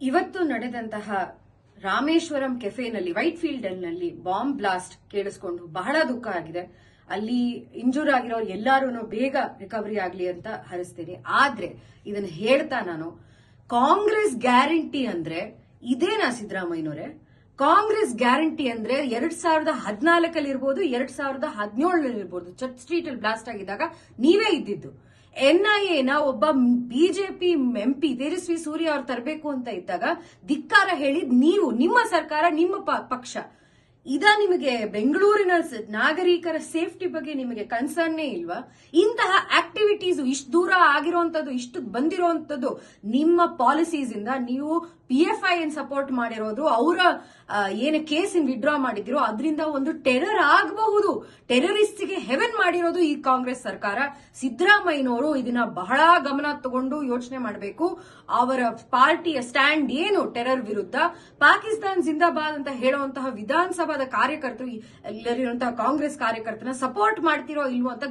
ಇವತ್ತು ನಡೆದಂತಹ ರಾಮೇಶ್ವರಂ ಕೆಫೆನಲ್ಲಿ ವೈಟ್ ಫೀಲ್ಡ್ನಲ್ಲಿ ಬಾಂಬ್ ಬ್ಲಾಸ್ಟ್ ಕೇಳಿಸ್ಕೊಂಡು ಬಹಳ ದುಃಖ ಆಗಿದೆ. ಅಲ್ಲಿ ಇಂಜೂರ್ ಆಗಿರೋ ಎಲ್ಲಾರು ಬೇಗ ರಿಕವರಿ ಆಗ್ಲಿ ಅಂತ ಹರಿಸ್ತೀನಿ. ಆದ್ರೆ ಇದನ್ನ ಹೇಳ್ತಾ ನಾನು, ಕಾಂಗ್ರೆಸ್ ಗ್ಯಾರಂಟಿ ಅಂದ್ರೆ ಇದೇನಾ ಸಿದ್ದರಾಮಯ್ಯನವರೇ? ಕಾಂಗ್ರೆಸ್ ಗ್ಯಾರಂಟಿ ಅಂದ್ರೆ ಎರಡ್ ಸಾವಿರದ ಹದಿನಾಲ್ಕಲ್ಲಿ ಇರ್ಬೋದು, ಎರಡ್ ಸಾವಿರದ ಹದಿನೇಳರಲ್ಲಿ ಇರ್ಬೋದು. ಚರ್ಚ್ ಸ್ಟ್ರೀಟ್ ಅಲ್ಲಿ ಬ್ಲಾಸ್ಟ್ ಆಗಿದ್ದಾಗ ನೀವೇ ಇದ್ದಿದ್ದು. ಎನ್ಐಎನ ಒಬ್ಬ ಬಿಜೆಪಿ ಎಂಪಿ ತೇಜಸ್ವಿ ಸೂರ್ಯ ಅವ್ರು ತರಬೇಕು ಅಂತ ಇದ್ದಾಗ ಧಿಕ್ಕಾರ ಹೇಳಿದ್ ನೀವು, ನಿಮ್ಮ ಸರ್ಕಾರ, ನಿಮ್ಮ ಪಕ್ಷ. ಇದ ನಿಮಗೆ ಬೆಂಗಳೂರಿನ ನಾಗರಿಕರ ಸೇಫ್ಟಿ ಬಗ್ಗೆ ನಿಮಗೆ ಕನ್ಸರ್ನೇ ಇಲ್ವಾ? ಇಂತಹ ಆಕ್ಟಿವಿಟೀಸ್ ಇಷ್ಟು ದೂರ ಆಗಿರುವಂತದ್ದು ಇಷ್ಟು ಬಂದಿರುವಂತದ್ದು ನಿಮ್ಮ ಪಾಲಿಸೀಸ್ ಇಂದ ನೀವು P F I N support ಮಾಡಿರೋದು, ಅವರ ಏನು ಕೇಸ್ ವಿಡ್ರಾ ಮಾಡಿದಿರೋ ಅದರಿಂದ ಒಂದು ಟೆರರ್ ಆಗಬಹುದು. ಟೆರರಿಸ್ಟ್ಗೆ ಹೆವೆನ್ ಮಾಡಿರೋದು ಈ ಕಾಂಗ್ರೆಸ್ ಸರ್ಕಾರ. ಸಿದ್ದರಾಮಯ್ಯನವರು ಇದನ್ನ ಬಹಳ ಗಮನ ತಗೊಂಡು ಯೋಚನೆ ಮಾಡಬೇಕು. ಅವರ ಪಾರ್ಟಿಯ ಸ್ಟ್ಯಾಂಡ್ ಏನು? ಟೆರರ್ ವಿರುದ್ಧ. ಪಾಕಿಸ್ತಾನ್ ಜಿಂದಾಬಾದ್ ಅಂತ ಹೇಳುವಂತಹ ವಿಧಾನಸಭಾದ ಕಾರ್ಯಕರ್ತರು, ಎಲ್ಲರಿರುವಂತಹ ಕಾಂಗ್ರೆಸ್ ಕಾರ್ಯಕರ್ತನ ಸಪೋರ್ಟ್ ಮಾಡ್ತಿರೋ ಇಲ್ವೋ ಅಂತ